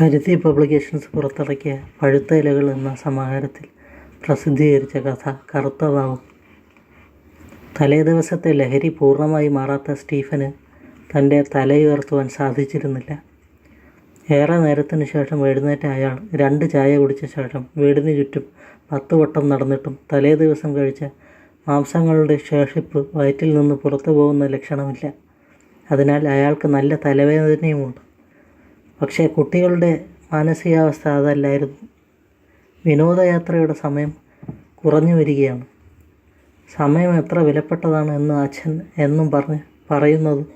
പരുത്തി പബ്ലിക്കേഷൻസ് പുറത്തിറക്കിയ പഴുത്ത ഇലകൾ എന്ന സമാഹാരത്തിൽ പ്രസിദ്ധീകരിച്ച കഥ കറുത്ത വാവ് തലേദിവസത്തെ ലഹരി പൂർണമായി മാറാത്ത സ്റ്റീഫന് തന്റെ തലയുയർത്തുവാൻ സാധിച്ചിരുന്നില്ല. ഏറെ നേരത്തിന് ശേഷം എഴുന്നേറ്റ അയാൾ രണ്ട് ചായ കുടിച്ച ശേഷം വീടിന് ചുറ്റും പത്ത് വട്ടം നടന്നിട്ടും തലേ ദിവസം കഴിച്ച മാംസങ്ങളുടെ ശേഷിപ്പ് വയറ്റിൽ നിന്ന് പുറത്തു പോകുന്ന ലക്ഷണമില്ല. അതിനാൽ അയാൾക്ക് നല്ല തലവേദനയുമുണ്ട്. പക്ഷേ കുട്ടികളുടെ മാനസികാവസ്ഥ അതല്ലായിരുന്നു. വിനോദയാത്രയുടെ സമയം കുറഞ്ഞു വരികയാണ്. സമയം എത്ര വിലപ്പെട്ടതാണ് എന്ന് അച്ഛൻ എന്നും പറഞ്ഞ് പറയുന്നത്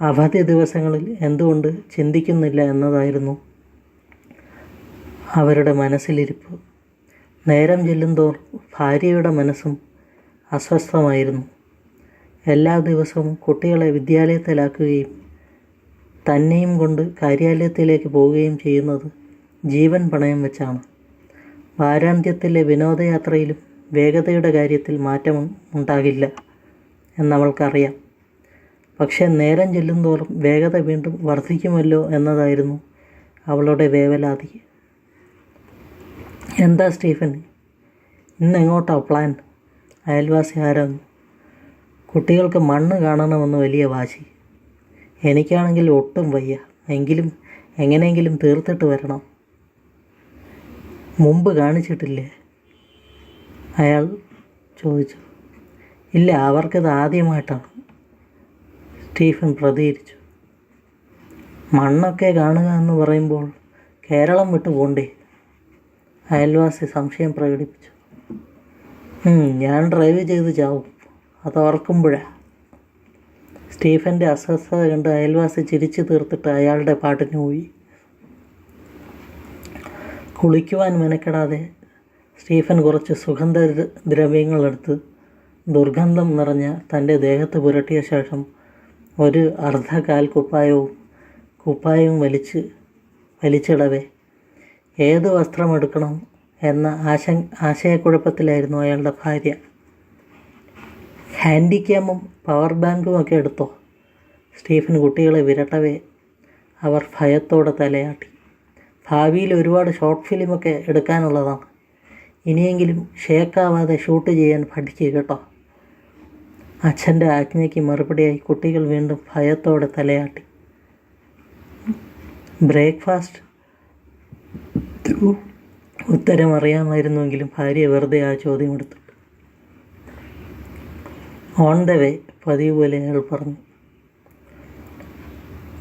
അവധി ദിവസങ്ങളിൽ എന്തുകൊണ്ട് ചിന്തിക്കുന്നില്ല എന്നതായിരുന്നു അവരുടെ മനസ്സിലിരിപ്പ്. നേരം ചെല്ലുന്തോർ ഭാര്യയുടെ മനസ്സും അസ്വസ്ഥമായിരുന്നു. എല്ലാ ദിവസവും കുട്ടികളെ വിദ്യാലയത്തിലാക്കുകയും തന്നെയും കൊണ്ട് കാര്യാലയത്തിലേക്ക് പോവുകയും ചെയ്യുന്നത് ജീവൻ പണയം വെച്ചാണ്. വാരാന്ത്യത്തിലെ വിനോദയാത്രയിലും വേഗതയുടെ കാര്യത്തിൽ മാറ്റം ഉണ്ടാകില്ല എന്നവൾക്കറിയാം. പക്ഷേ നേരം ചെല്ലുന്തോറും വേഗത വീണ്ടും വർദ്ധിക്കുമല്ലോ എന്നതായിരുന്നു അവളുടെ വേവലാതി. എന്താ സ്റ്റീഫൻ ഇന്ന് എങ്ങോട്ടാ പ്ലാൻ? അയൽവാസി ആരാന്ന്. കുട്ടികൾക്ക് മണ്ണ് കാണണമെന്ന് വലിയ വാശി. എനിക്കാണെങ്കിൽ ഒട്ടും വയ്യ. എങ്കിലും എങ്ങനെയെങ്കിലും തീർത്തിട്ട് വരണം. മുമ്പ് കാണിച്ചിട്ടില്ലേ? അയാൾ ചോദിച്ചു. ഇല്ല അവർക്കിത് ആദ്യമായിട്ടാണ്. സ്റ്റീഫൻ പ്രതികരിച്ചു. മണ്ണൊക്കെ കാണുക എന്ന് പറയുമ്പോൾ കേരളം വിട്ടു പോണ്ടേ? അയൽവാസി സംശയം പ്രകടിപ്പിച്ചു. ഞാൻ ഡ്രൈവ് ചെയ്ത് ചാവും. അത് ഓർക്കുമ്പോഴാ സ്റ്റീഫന്റെ അസ്വസ്ഥത കണ്ട് അയൽവാസി ചിരിച്ചു തീർത്തിട്ട് അയാളുടെ പാട്ടിന് പോയി കുളിക്കുവാൻ മെനക്കെടാതെ സ്റ്റീഫൻ കുറച്ച് സുഗന്ധ ദ്ര- ദ്രവ്യങ്ങളെടുത്ത് ദുർഗന്ധം നിറഞ്ഞ തന്റെ ദേഹത്ത് പുരട്ടിയ ശേഷം ഒരു അർദ്ധകാൽ കുപ്പായവും കുപ്പായവും വലിച്ച് വലിച്ചിടവേ. ഏത് വസ്ത്രമെടുക്കണം എന്ന ആശ ആശയക്കുഴപ്പത്തിലായിരുന്നു അയാളുടെ ഭാര്യ. ഹാൻഡിക്യാമും പവർ ബാങ്കും ഒക്കെ എടുത്തോ? സ്റ്റീഫൻ കുട്ടികളെ വിരട്ടവേ. അവർ ഭയത്തോടെ തലയാട്ടി. ഭാവിയിൽ ഒരുപാട് ഷോർട്ട് ഫിലിമൊക്കെ എടുക്കാനുള്ളതാണ്. ഇനിയെങ്കിലും ഷേക്കാവാതെ ഷൂട്ട് ചെയ്യാൻ പഠിക്കുക കേട്ടോ. അച്ഛന്റെ ആജ്ഞയ്ക്ക് മറുപടിയായി കുട്ടികൾ വീണ്ടും ഭയത്തോടെ തലയാട്ടി. ബ്രേക്ക്ഫാസ്റ്റ്? ഉത്തരം അറിയാമായിരുന്നുവെങ്കിലും ഭാര്യ വെറുതെ ആ ചോദ്യം എടുത്തു. ഓൺ ദ വേ പതിവ് പോലെ അയാൾ പറഞ്ഞു.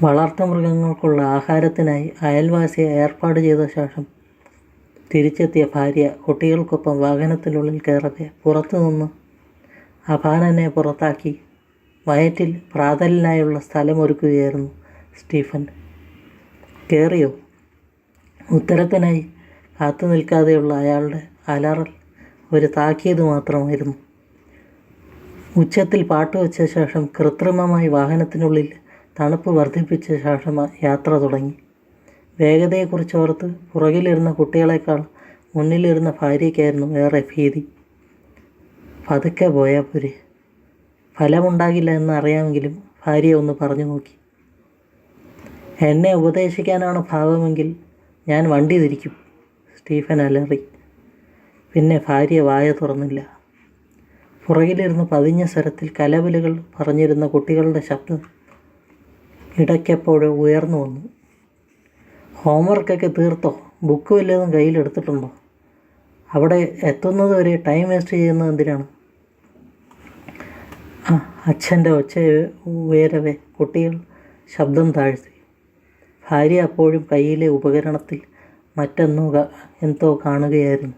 വളർത്തുമൃഗങ്ങൾക്കുള്ള ആഹാരത്തിനായി അയൽവാസിയെ ഏർപ്പാട് ചെയ്ത ശേഷം തിരിച്ചെത്തിയ ഭാര്യ കുട്ടികൾക്കൊപ്പം വാഹനത്തിനുള്ളിൽ കയറവെ പുറത്തുനിന്ന് അപാനനെ പുറത്താക്കി വയറ്റിൽ പ്രാതലിനായുള്ള സ്ഥലമൊരുക്കുകയായിരുന്നു സ്റ്റീഫൻ. കയറിയോ? ഉത്തരത്തിനായി കാത്തു നിൽക്കാതെയുള്ള അയാളുടെ അലറൽ ഒരു താക്കീത് മാത്രമായിരുന്നു. ഉച്ചത്തിൽ പാട്ട് വെച്ച ശേഷം കൃത്രിമമായി വാഹനത്തിനുള്ളിൽ തണുപ്പ് വർദ്ധിപ്പിച്ച ശേഷം യാത്ര തുടങ്ങി. വേഗതയെക്കുറിച്ച് ഓർത്ത് പുറകിലിരുന്ന കുട്ടികളെക്കാൾ മുന്നിലിരുന്ന ഭാര്യയ്ക്കായിരുന്നു ഏറെ ഭീതി. പതുക്കെ പോയാൽ പോരെ. ഫലമുണ്ടാകില്ല എന്ന് അറിയാമെങ്കിലും ഭാര്യ ഒന്ന് പറഞ്ഞു നോക്കി. എന്നെ ഉപദേശിക്കാനാണ് ഭാവമെങ്കിൽ ഞാൻ വണ്ടി തിരിക്കും സ്റ്റീഫൻ അലറി. പിന്നെ ഭാര്യ വായ തുറന്നില്ല. പുറകിലിരുന്ന് പതിഞ്ഞ സ്വരത്തിൽ കലവിലുകൾ പറഞ്ഞിരുന്ന കുട്ടികളുടെ ശബ്ദം ഇടയ്ക്കെപ്പോഴും ഉയർന്നു വന്നു. ഹോംവർക്കൊക്കെ തീർത്തോ? ബുക്ക് വല്ലതും കയ്യിലെടുത്തിട്ടുണ്ടോ അവിടെ എത്തുന്നത് വരെ ടൈം വേസ്റ്റ് ചെയ്യുന്നത് എന്തിനാണ്? ആ അച്ഛന്റെ ഒച്ച ഉയരവേ കുട്ടികൾ ശബ്ദം താഴ്ത്തി. ഭാര്യ അപ്പോഴും കയ്യിലെ ഉപകരണത്തിൽ മറ്റെന്നോ എന്തോ കാണുകയായിരുന്നു.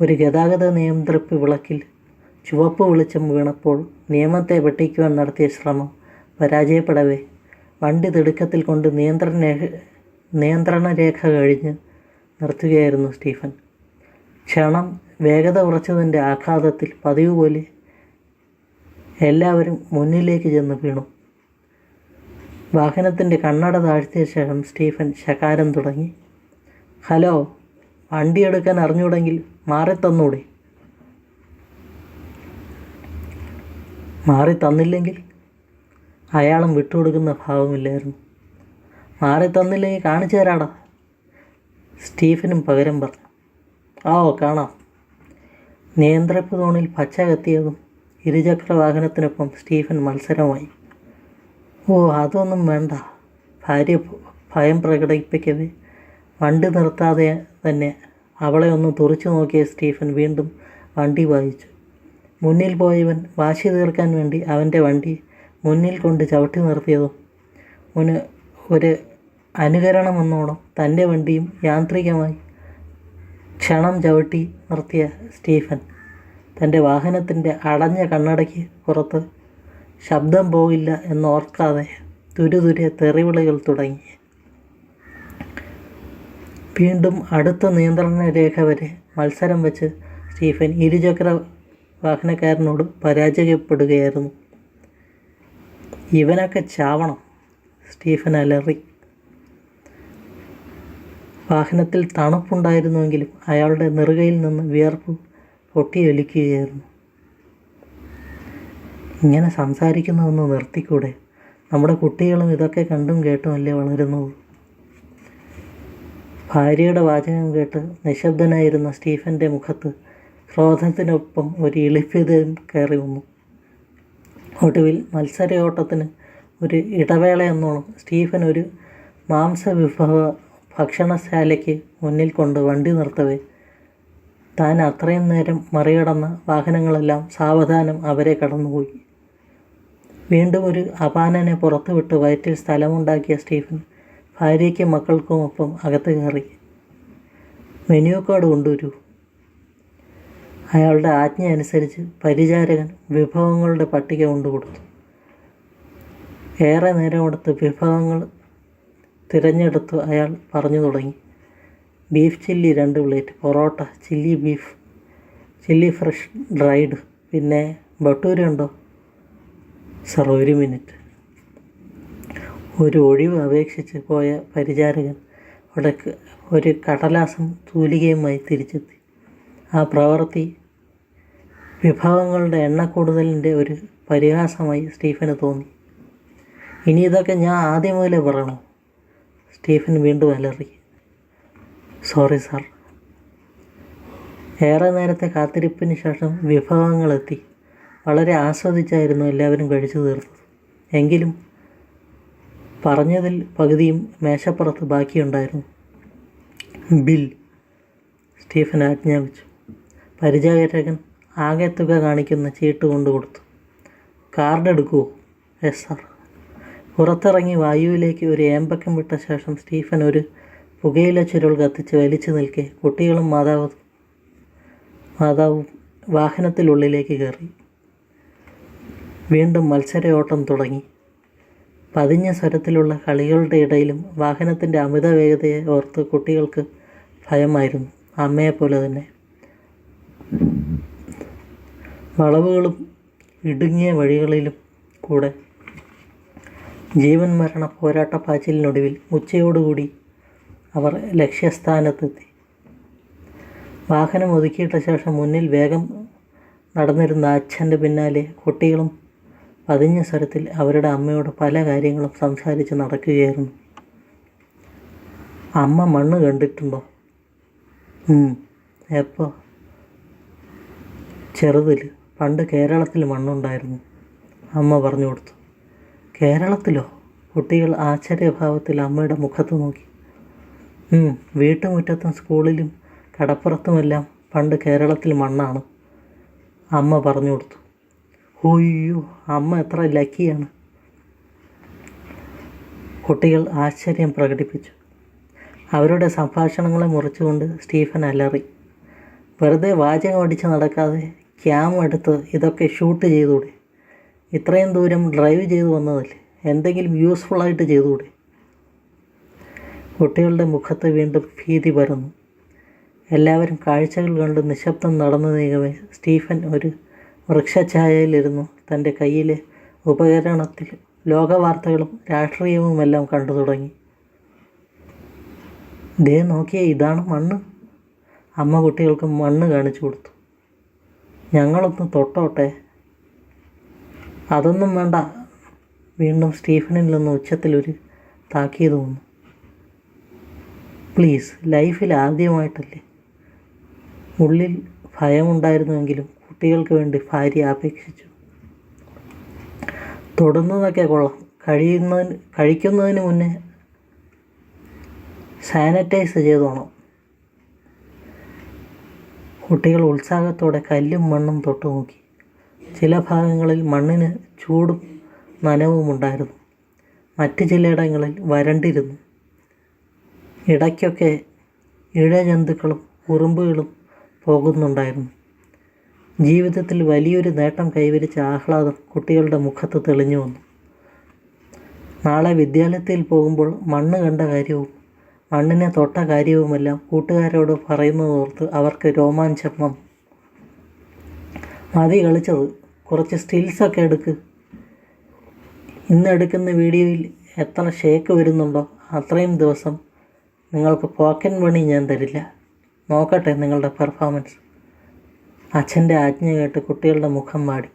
ഒരു ഗതാഗത നിയന്ത്രിപ്പ് വിളക്കിൽ ചുവപ്പ് വെളിച്ചം വീണപ്പോൾ നിയമത്തെ വെട്ടിക്കുവാൻ നടത്തിയ ശ്രമം പരാജയപ്പെടവേ. വണ്ടി തിടുക്കത്തിൽ കൊണ്ട് നിയന്ത്രണ നിയന്ത്രണരേഖ നിയന്ത്രണ രേഖ കഴിഞ്ഞ് നിർത്തുകയായിരുന്നു സ്റ്റീഫൻ. ക്ഷണം വേഗത കുറച്ചതിന്റെ ആഘാതത്തിൽ പതിവ് പോലെ എല്ലാവരും മുന്നിലേക്ക് ചെന്ന് വീണു. വാഹനത്തിന്റെ കണ്ണട താഴ്ത്തിയ ശേഷം സ്റ്റീഫൻ ശകാരം തുടങ്ങി. ഹലോ വണ്ടി എടുക്കാൻ അറിഞ്ഞൂടെങ്കിൽ മാറി മാറി തന്നില്ലെങ്കിൽ അയാളും വിട്ടുകൊടുക്കുന്ന ഭാവമില്ലായിരുന്നു. മാറി തന്നില്ലെങ്കിൽ കാണിച്ചു തരാടാ. സ്റ്റീഫനും പകരം പറഞ്ഞു. ആ ഓ കാണാം. നിയന്ത്രപ്പ് തോണിൽ പച്ച കത്തിയതും ഇരുചക്ര വാഹനത്തിനൊപ്പം സ്റ്റീഫൻ മത്സരമായി. ഓ അതൊന്നും വേണ്ട. ഭാര്യ ഭയം പ്രകടിപ്പിക്കവേ. വണ്ടി നിർത്താതെ തന്നെ അവളെ ഒന്ന് തുറച്ചു നോക്കിയ സ്റ്റീഫൻ വീണ്ടും വണ്ടി വായിച്ചു മുന്നിൽ പോയവൻ വാശി തീർക്കാൻ വേണ്ടി അവന്റെ വണ്ടി മുന്നിൽ കൊണ്ട് ചവിട്ടി നിർത്തിയതും മുന് ഒരു അനുകരണമെന്നോണം തന്റെ വണ്ടിയും യാന്ത്രികമായി ക്ഷണം ചവിട്ടി നിർത്തിയ സ്റ്റീഫൻ തന്റെ വാഹനത്തിന്റെ അടഞ്ഞ കണ്ണടയ്ക്ക് പുറത്ത് ശബ്ദം പോകില്ല എന്നോർക്കാതെ തുരുതുരെ തെറിവിളികൾ തുടങ്ങി. വീണ്ടും അടുത്ത നിയന്ത്രണ രേഖ വരെ മത്സരം വെച്ച് സ്റ്റീഫൻ ഇരുചക്ര വാഹനക്കാരനോട് പരാജയപ്പെടുകയായിരുന്നു. ഇവനൊക്കെ ചാവണം സ്റ്റീഫൻ അലറി. വാഹനത്തിൽ തണുപ്പുണ്ടായിരുന്നുവെങ്കിലും അയാളുടെ നെറുകയിൽ നിന്ന് വിയർപ്പ് പൊട്ടിയൊലിക്കുകയായിരുന്നു. ഇങ്ങനെ സംസാരിക്കുന്നതൊന്ന് നിർത്തിക്കൂടെ? നമ്മുടെ കുട്ടികളും ഇതൊക്കെ കണ്ടും കേട്ടും അല്ലേ വളരുന്നത്? ഭാര്യയുടെ വാചകം കേട്ട് നിശബ്ദനായിരുന്ന സ്റ്റീഫന്റെ മുഖത്ത് ക്രോധത്തിനൊപ്പം ഒരു ഇളിഭ്യതയും കയറി വന്നു ഒടുവിൽ മത്സരയോട്ടത്തിന് ഒരു ഇടവേളയെന്നോണം സ്റ്റീഫൻ ഒരു മാംസവിഭവ ഭക്ഷണശാലയ്ക്ക് മുന്നിൽ കൊണ്ട് വണ്ടി നിർത്തവേ. താൻ അത്രയും നേരം മറികടന്ന വാഹനങ്ങളെല്ലാം സാവധാനം അവരെ കടന്നുപോയി. വീണ്ടും ഒരു അപാനനെ പുറത്തുവിട്ട് വയറ്റിൽ സ്ഥലമുണ്ടാക്കിയ സ്റ്റീഫൻ ഭാര്യയ്ക്കും മക്കൾക്കുമൊപ്പം അകത്ത് കയറി. മെനു കാർഡ് കൊണ്ടുവരൂ. അയാളുടെ ആജ്ഞ അനുസരിച്ച് പരിചാരകൻ വിഭവങ്ങളുടെ പട്ടിക കൊണ്ടുകൊടുത്തു. ഏറെ നേരം നേരമെടുത്ത് വിഭവങ്ങൾ തിരഞ്ഞെടുത്ത് അയാൾ പറഞ്ഞു തുടങ്ങി. ബീഫ് ചില്ലി രണ്ട് plate parotta chilli beef chilli fresh dried പിന്നെ ബട്ടൂര ഉണ്ടോ? സർ ഒരു മിനിറ്റ്. ഒരു ഒഴിവ് അപേക്ഷിച്ച് പോയ പരിചാരകൻ അവിടെ ഒരു കടലാസം തൂലികയുമായി തിരിച്ചെത്തി. ആ പ്രവൃത്തി വിഭവങ്ങളുടെ എണ്ണക്കൂടുതലിന്റെ ഒരു പരിഹാസമായി സ്റ്റീഫന് തോന്നി. ഇനി ഇതൊക്കെ ഞാൻ ആദ്യം മുതലേ പറയണോ? സ്റ്റീഫൻ വീണ്ടും അലറി. Sorry sir. ഏറെ നേരത്തെ കാത്തിരിപ്പിന് ശേഷം വിഭവങ്ങളെത്തി. വളരെ ആസ്വദിച്ചായിരുന്നു എല്ലാവരും കഴിച്ചു തീർത്തത്. എങ്കിലും പറഞ്ഞതിൽ പകുതിയും മേശപ്പുറത്ത് ബാക്കിയുണ്ടായിരുന്നു. ബിൽ സ്റ്റീഫൻ ആജ്ഞാപിച്ചു. പരിചാരകൻ ആകെ തുക കാണിക്കുന്ന ചീട്ട് കൊണ്ടു കൊടുത്തു. കാർഡ് എടുക്കുമോ എസ് സാർ. പുറത്തിറങ്ങി വായുവിലേക്ക് ഒരു ഏമ്പക്കം വിട്ട ശേഷം സ്റ്റീഫൻ ഒരു പുകയില ചുരുൾ കത്തിച്ച് വലിച്ചു നിൽക്കെ കുട്ടികളും മാതാവ് മാതാവും വാഹനത്തിലുള്ളിലേക്ക് കയറി. വീണ്ടും മത്സരയോട്ടം തുടങ്ങി. പതിഞ്ഞ സ്വരത്തിലുള്ള കളികളുടെ ഇടയിലും വാഹനത്തിന്റെ അമിത വേഗതയെ ഓർത്ത് കുട്ടികൾക്ക് ഭയമായിരുന്നു. അമ്മയെപ്പോലെ തന്നെ. വളവുകളും ഇടുങ്ങിയ വഴികളിലും കൂടെ ജീവൻ മരണ പോരാട്ട പാച്ചിലിനൊടുവിൽ ഉച്ചയോടുകൂടി അവർ ലക്ഷ്യസ്ഥാനത്തെത്തി. വാഹനം ഒതുക്കിയിട്ട ശേഷം മുന്നിൽ വേഗം നടന്നിരുന്ന അച്ഛന്റെ പിന്നാലെ കുട്ടികളും പതിഞ്ഞ സ്വരത്തിൽ അവരുടെ അമ്മയോട് പല കാര്യങ്ങളും സംസാരിച്ച് നടക്കുകയായിരുന്നു. അമ്മ മണ്ണ് കണ്ടിട്ടുണ്ടോ? എപ്പോൾ എപ്പോ? ചെറുതിൽ പണ്ട് കേരളത്തിൽ മണ്ണുണ്ടായിരുന്നു. അമ്മ പറഞ്ഞു കൊടുത്തു. കേരളത്തിലോ? കുട്ടികൾ ആശ്ചര്യഭാവത്തിൽ അമ്മയുടെ മുഖത്ത് നോക്കി. വീട്ടുമുറ്റത്തും സ്കൂളിലും കടപ്പുറത്തുമെല്ലാം പണ്ട് കേരളത്തിൽ മണ്ണാണ്. അമ്മ പറഞ്ഞു കൊടുത്തു. ഹോയ്യോ അമ്മ എത്ര ലക്കിയാണ്. കുട്ടികൾ ആശ്ചര്യം പ്രകടിപ്പിച്ചു. അവരുടെ സംഭാഷണങ്ങളെ മുറിച്ചുകൊണ്ട് സ്റ്റീഫൻ അലറി. വെറുതെ വാചകം അടിച്ച് നടക്കാതെ ക്യാം എടുത്ത് ഇതൊക്കെ ഷൂട്ട് ചെയ്തുകൂടെ? ഇത്രയും ദൂരം ഡ്രൈവ് ചെയ്തു വന്നതല്ലേ? എന്തെങ്കിലും യൂസ്ഫുള്ളായിട്ട് ചെയ്തുകൂടെ? കുട്ടികളുടെ മുഖത്ത് വീണ്ടും ഭീതി പരന്നു. എല്ലാവരും കാഴ്ചകൾ കണ്ട് നിശബ്ദം നടന്നു നീങ്ങവേ. സ്റ്റീഫൻ ഒരു വൃക്ഷഛായയിലിരുന്നു. തന്റെ കയ്യിലെ ഉപകരണത്തിൽ ലോകവാർത്തകളും രാഷ്ട്രീയവുമെല്ലാം കണ്ടു തുടങ്ങി. ദേ നോക്കിയേ ഇതാണ് മണ്ണ്. അമ്മ കുട്ടികൾക്ക് മണ്ണ് കാണിച്ചു കൊടുത്തു. ഞങ്ങളൊന്ന് തൊട്ടോട്ടെ. അതൊന്നും വേണ്ട. വീണ്ടും സ്റ്റീഫനിൽ നിന്ന് ഉച്ചത്തിലൊരു താക്കീത് വന്നു. പ്ലീസ് ലൈഫിൽ ആദ്യമായിട്ടല്ലേ. ഉള്ളിൽ ഭയമുണ്ടായിരുന്നുവെങ്കിലും കുട്ടികൾക്ക് വേണ്ടി ഭാര്യ അപേക്ഷിച്ചു. തൊടുന്നതൊക്കെ കൊള്ളാം. കഴിയുന്നതിന് കഴിക്കുന്നതിന് മുന്നേ സാനിറ്റൈസ് ചെയ്തോണം. കുട്ടികൾ ഉത്സാഹത്തോടെ കല്ലും മണ്ണും തൊട്ടു നോക്കി ചില ഭാഗങ്ങളിൽ മണ്ണിന് ചൂടും നനവും ഉണ്ടായിരുന്നു. മറ്റ് ചിലയിടങ്ങളിൽ വരണ്ടിരുന്നു. ഇടയ്ക്കൊക്കെ ഇഴജന്തുക്കളും ഉറുമ്പുകളും പോകുന്നുണ്ടായിരുന്നു. ജീവിതത്തിൽ വലിയൊരു നേട്ടം കൈവരിച്ച ആഹ്ലാദം കുട്ടികളുടെ മുഖത്ത് തെളിഞ്ഞു വന്നു. നാളെ വിദ്യാലയത്തിൽ പോകുമ്പോൾ മണ്ണ് കണ്ട കാര്യവും മണ്ണിനെ തൊട്ട കാര്യവുമെല്ലാം കൂട്ടുകാരോട് പറയുന്നതോർത്ത് അവർക്ക് രോമാഞ്ചം. വന്നു മതി കളിച്ചത്. കുറച്ച് സ്റ്റിൽസൊക്കെ എടുക്ക്. ഇന്നെടുക്കുന്ന വീഡിയോയിൽ എത്ര ഷേക്ക് വരുന്നുണ്ടോ അത്രയും ദിവസം നിങ്ങൾക്ക് പോക്കൻ മണി ഞാൻ തരില്ല. നോക്കട്ടെ നിങ്ങളുടെ പെർഫോമൻസ് അച്ഛന്റെ ആജ്ഞ കേട്ട് കുട്ടികളുടെ മുഖം മാടി.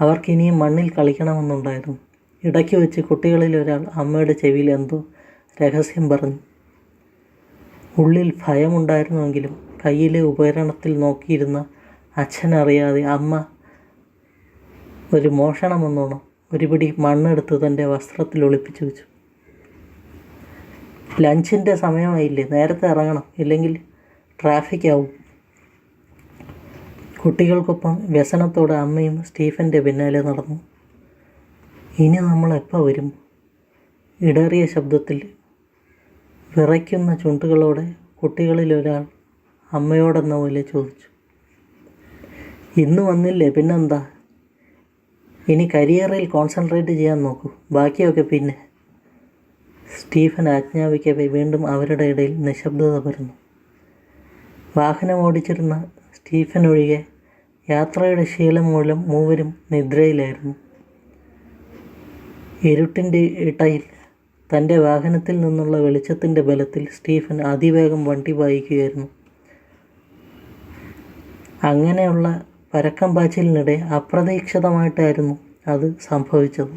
അവർക്ക് ഇനിയും മണ്ണിൽ കളിക്കണമെന്നുണ്ടായിരുന്നു. ഇടയ്ക്ക് വെച്ച് കുട്ടികളിൽ ഒരാൾ അമ്മയുടെ ചെവിയിൽ എന്തോ രഹസ്യം പറഞ്ഞു. ഉള്ളിൽ ഭയമുണ്ടായിരുന്നുവെങ്കിലും കയ്യിലെ ഉപകരണത്തിൽ നോക്കിയിരുന്ന അച്ഛനറിയാതെ അമ്മ ഒരു മോഷണമെന്നോണം ഒരു പിടി മണ്ണെടുത്ത് തന്റെ വസ്ത്രത്തിൽ ഒളിപ്പിച്ചു വെച്ചു. ലഞ്ചിന്റെ സമയമായില്ലേ? നേരത്തെ ഇറങ്ങണം. ഇല്ലെങ്കിൽ ട്രാഫിക് ആവും കുട്ടികൾക്കൊപ്പം വ്യസനത്തോടെ അമ്മയും സ്റ്റീഫന്റെ പിന്നാലെ നടന്നു. ഇനി നമ്മൾ എപ്പോൾ വരും? ഇടറിയ ശബ്ദത്തിൽ വിറയ്ക്കുന്ന ചുണ്ടുകളോടെ കുട്ടികളിൽ ഒരാൾ അമ്മയോടെന്ന പോലെ ചോദിച്ചു. ഇന്ന് വന്നില്ലേ? പിന്നെന്താ? ഇനി കരിയറിൽ കോൺസെൻട്രേറ്റ് ചെയ്യാൻ നോക്കൂ. ബാക്കിയൊക്കെ പിന്നെ. സ്റ്റീഫൻ ആജ്ഞാപിക്കവേ വീണ്ടും അവരുടെ ഇടയിൽ നിശബ്ദത പരന്നു. വാഹനം ഓടിച്ചിരുന്ന സ്റ്റീഫൻ ഒഴികെ യാത്രയുടെ ശീലം മൂലം മൂവരും നിദ്രയിലായിരുന്നു. ഇരുട്ടിന്റെ ഇടയിൽ തന്റെ വാഹനത്തിൽ നിന്നുള്ള വെളിച്ചത്തിന്റെ ബലത്തിൽ സ്റ്റീഫൻ അതിവേഗം വണ്ടി വായിക്കുകയായിരുന്നു അങ്ങനെയുള്ള പരക്കം പാച്ചിലിനിടെ അപ്രതീക്ഷിതമായിട്ടായിരുന്നു അത് സംഭവിച്ചത്.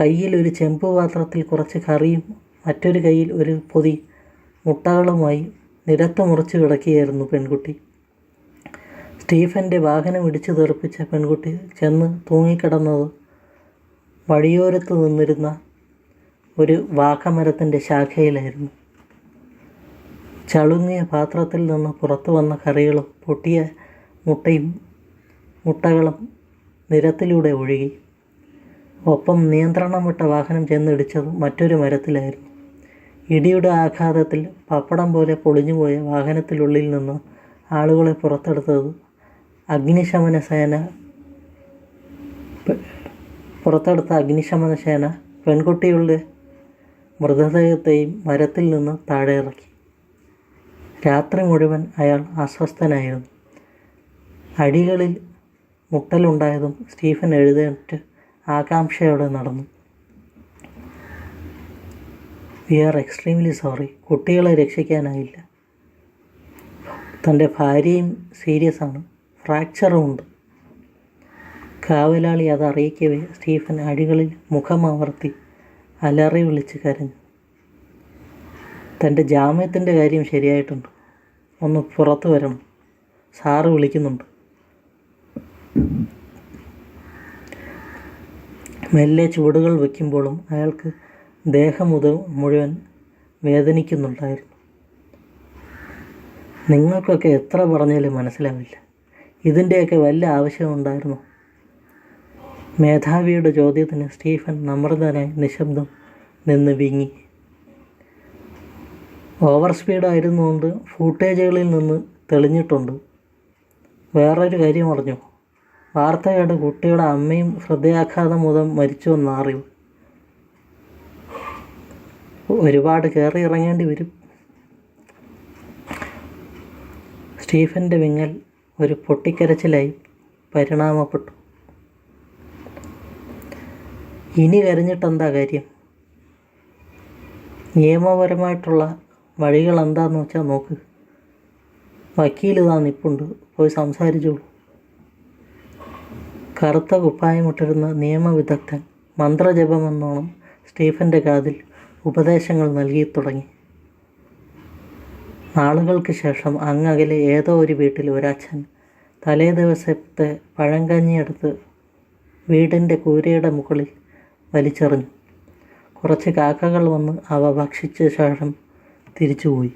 കയ്യിൽ ഒരു ചെമ്പ് പാത്രത്തിൽ കുറച്ച് കറിയും മറ്റൊരു കയ്യിൽ ഒരു പൊതി മുട്ടകളുമായി നിരത്ത് മുറിച്ച് കിടക്കുകയായിരുന്നു പെൺകുട്ടി. സ്റ്റീഫന്റെ വാഹനം ഇടിച്ചു തെറിപ്പിച്ച പെൺകുട്ടി ചെന്ന് തൂങ്ങിക്കിടന്നത് വഴിയോരത്ത് നിന്നിരുന്ന ഒരു വാക്കമരത്തിന്റെ ശാഖയിലായിരുന്നു. ചളുങ്ങിയ പാത്രത്തിൽ നിന്ന് പുറത്തു വന്ന കറികളും പൊട്ടിയ മുട്ടയും മുട്ടകളും നിരത്തിലൂടെ ഒഴുകി. ഒപ്പം നിയന്ത്രണം വിട്ട വാഹനം ചെന്നിടിച്ചത് മറ്റൊരു മരത്തിലായിരുന്നു. ഇടിയുടെ ആഘാതത്തിൽ പപ്പടം പോലെ പൊളിഞ്ഞുപോയ വാഹനത്തിനുള്ളിൽ നിന്ന് ആളുകളെ പുറത്തെടുത്തത് അഗ്നിശമന സേന പുറത്തെടുത്ത അഗ്നിശമന സേന പെൺകുട്ടികളുടെ മൃതദേഹത്തെയും മരത്തിൽ നിന്ന് താഴെ ഇറക്കി. രാത്രി മുഴുവൻ അയാൾ അസ്വസ്ഥനായിരുന്നു. അടികളിൽ മുട്ടലുണ്ടായതും സ്റ്റീഫൻ എഴുന്നേറ്റ് ആകാംക്ഷയോടെ നടന്നു. We are extremely sorry. കുട്ടികളെ രക്ഷിക്കാനായില്ല. തന്റെ ഭാര്യയും സീരിയസ് ആണ്. ഫ്രാക്ചറും ഉണ്ട്. കാവലാളി അത് അറിയിക്കവേ സ്റ്റീഫൻ അടികളിൽ മുഖമമർത്തി അലറി വിളിച്ച് കരഞ്ഞു. തന്റെ ജാമ്യത്തിന്റെ കാര്യം ശരിയായിട്ടുണ്ട്. ഒന്ന് പുറത്ത് വരണം. സാറ് വിളിക്കുന്നുണ്ട്. മെല്ലെ ചുവടുകൾ വയ്ക്കുമ്പോഴും അയാൾക്ക് ദേഹം മുത മുഴുവൻ വേദനിക്കുന്നുണ്ടായിരുന്നു. നിങ്ങൾക്കൊക്കെ എത്ര പറഞ്ഞാലും മനസ്സിലാവില്ല. ഇതിന്റെയൊക്കെ വല്ല ആവശ്യമുണ്ടായിരുന്നു? മേധാവിയുടെ ചോദ്യത്തിന് സ്റ്റീഫൻ നമ്രതനായി നിശബ്ദം നിന്ന് വിങ്ങി. ഓവർ സ്പീഡായിരുന്നുകൊണ്ട് ഫൂട്ടേജുകളിൽ നിന്ന് തെളിഞ്ഞിട്ടുണ്ട്. വേറൊരു കാര്യം അറിഞ്ഞു? വാർത്തയുടെ കുട്ടിയുടെ അമ്മയും ഹൃദയാഘാതം മൂലം മരിച്ചുവെന്ന അറിവ്. ഒരുപാട് കയറി ഇറങ്ങേണ്ടി വരും. സ്റ്റീഫന്റെ വിങ്ങൽ ഒരു പൊട്ടിക്കരച്ചിലായി പരിണാമപ്പെട്ടു. ഇനി കരഞ്ഞിട്ടെന്താ കാര്യം? നിയമപരമായിട്ടുള്ള വഴികൾ എന്താന്ന് വെച്ചാൽ നോക്ക്. വക്കീൽ ഇതാ നിപ്പുണ്ട്. പോയി സംസാരിച്ചോളൂ. കറുത്ത കുപ്പായമിട്ടിരുന്ന നിയമവിദഗ്ധൻ മന്ത്രജപമെന്നോണം സ്റ്റീഫന്റെ കാതിൽ ഉപദേശങ്ങൾ നൽകി തുടങ്ങി. നാളുകൾക്ക് ശേഷം അങ്ങകലെ ഏതോ ഒരു വീട്ടിൽ ഒരച്ഛൻ തലേ ദിവസത്തെ പഴങ്കഞ്ഞിയെടുത്ത് വീടിന്റെ കൂരയുടെ മുകളിൽ വലിച്ചെറിഞ്ഞു. കുറച്ച് കാക്കകൾ വന്ന് അവ ഭക്ഷിച്ച ശേഷം തിരിച്ചുപോയി.